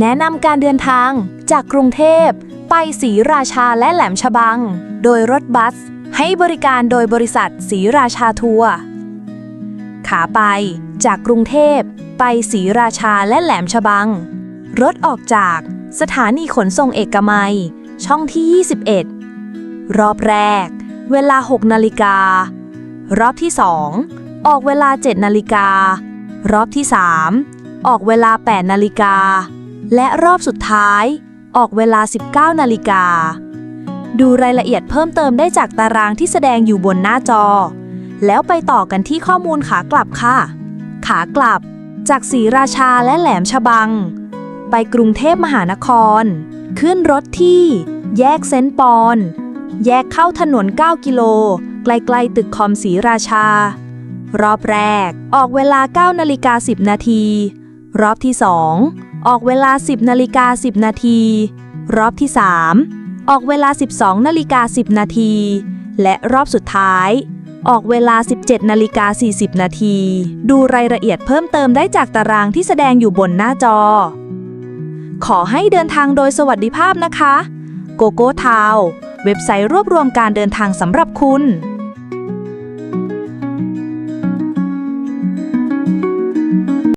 แนะนำการเดินทางจากกรุงเทพ ไปศรีราชาและแหลมฉบัง โดยรถบัส ให้บริการโดยบริษัทศรีราชาทัวร์ขาไปจากกรุงเทพ ไปศรีราชาและแหลมฉบัง รถออกจากสถานีขนส่งเอกมัย ช่องที่ 21 รอบแรก เวลา 6 นาฬิกา รอบที่ 2 ออกเวลา 7 นาฬิกา รอบที่ 3 ออกเวลา 8 นาฬิกา และรอบสุดท้าย ออกเวลา 19 นาฬิกา ดูรายละเอียดเพิ่มเติมได้จากตารางที่แสดงอยู่บนหน้าจอ แล้วไปต่อกันที่ข้อมูลขากลับค่ะ ขากลับ จากศรีราชาและแหลมฉบัง ไปกรุงเทพมหานคร ขึ้นรถที่ แยกเซนปอน แยกเข้าถนน 9 กิโล ใกล้ๆตึกคอมศรีราชา รอบแรก ออกเวลา 9 นาฬิกา 10 นาที รอบที่ 2 ออกเวลา 10นาฬิกา10 นาที รอบที่ 3 ออกเวลา 12นาฬิกา10 นาที และรอบสุดท้าย ออกเวลา 17นาฬิกา40 นาที ดูรายละเอียดเพิ่มเติมได้จากตารางที่แสดงอยู่บนหน้าจอ ขอให้เดินทางโดยสวัสดิภาพนะคะ โกโก้ทาวเว็บไซต์รวบรวมการเดินทางสำหรับคุณ